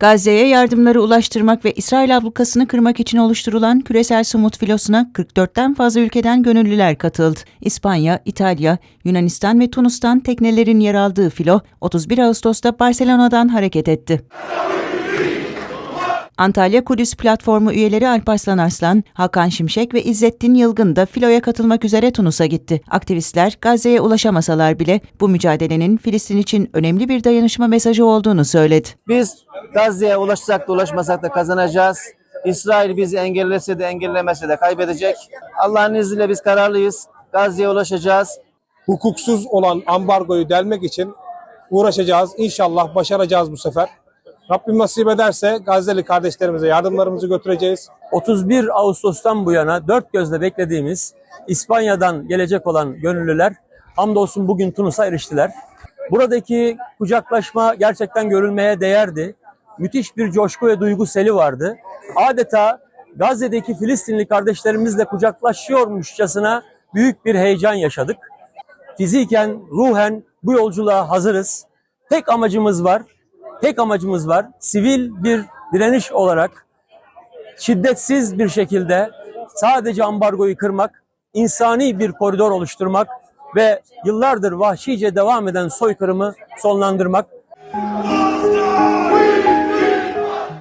Gazze'ye yardımları ulaştırmak ve İsrail ablukasını kırmak için oluşturulan küresel sumut filosuna 44'ten fazla ülkeden gönüllüler katıldı. İspanya, İtalya, Yunanistan ve Tunus'tan teknelerin yer aldığı filo 31 Ağustos'ta Barcelona'dan hareket etti. Antalya Kudüs platformu üyeleri Alparslan Arslan, Hakan Şimşek ve İzzettin Yılgın da filoya katılmak üzere Tunus'a gitti. Aktivistler Gazze'ye ulaşamasalar bile bu mücadelenin Filistin için önemli bir dayanışma mesajı olduğunu söyledi. Biz Gazze'ye ulaşsak da ulaşmasak da kazanacağız. İsrail bizi engellese de engellemese de kaybedecek. Allah'ın izniyle biz kararlıyız. Gazze'ye ulaşacağız. hukuksuz olan ambargoyu delmek için uğraşacağız. İnşallah başaracağız bu sefer. Rabbim nasip ederse Gazze'li kardeşlerimize yardımlarımızı götüreceğiz. 31 Ağustos'tan bu yana dört gözle beklediğimiz İspanya'dan gelecek olan gönüllüler hamdolsun bugün Tunus'a eriştiler. Buradaki kucaklaşma gerçekten görülmeye değerdi. Müthiş bir coşku ve duygu seli vardı. Adeta Gazze'deki Filistinli kardeşlerimizle kucaklaşıyormuşçasına büyük bir heyecan yaşadık. Fiziken, ruhen bu yolculuğa hazırız. Tek amacımız var. Tek amacımız var. Sivil bir direniş olarak şiddetsiz bir şekilde sadece ambargoyu kırmak, insani bir koridor oluşturmak ve yıllardır vahşice devam eden soykırımı sonlandırmak.